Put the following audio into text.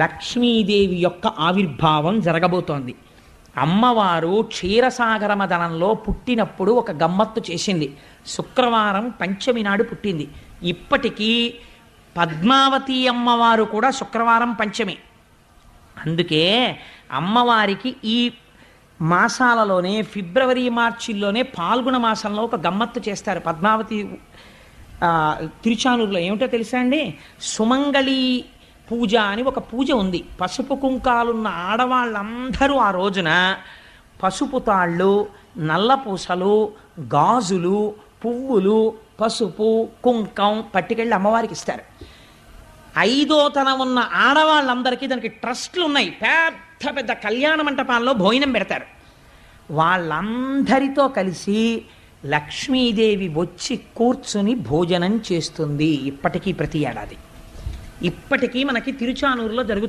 లక్ష్మీదేవి యొక్క ఆవిర్భావం జరగబోతోంది. అమ్మవారు క్షీరసాగర మదనంలో పుట్టినప్పుడు ఒక గమ్మత్తు చేసింది. శుక్రవారం పంచమి నాడు పుట్టింది. ఇప్పటికీ పద్మావతి అమ్మవారు కూడా శుక్రవారం పంచమి. అందుకే అమ్మవారికి ఈ మాసాలలోనే ఫిబ్రవరి మార్చిల్లోనే పాల్గొన మాసంలో ఒక గమ్మత్తు చేస్తారు. పద్మావతి తిరుచానూరులో ఏమిటో తెలుసా అండి? సుమంగళి పూజ అని ఒక పూజ ఉంది. పసుపు కుంకాలున్న ఆడవాళ్ళందరూ ఆ రోజున పసుపు తాళ్ళు నల్లపూసలు గాజులు పువ్వులు పసుపు కుంకం పట్టుకెళ్ళి అమ్మవారికి ఇస్తారు. ఐదో తన ఉన్న ఆడవాళ్ళందరికీ దానికి ట్రస్ట్లు ఉన్నాయి పెద్ద పెద్ద కళ్యాణ మంటపాల్లో భోజనం పెడతారు. వాళ్ళందరితో కలిసి లక్ష్మీదేవి వచ్చి కూర్చుని భోజనం చేస్తుంది ఇప్పటికీ ప్రతి ఏడాది. ఇప్పటికీ మనకి తిరుచానూరులో జరుగుతుంది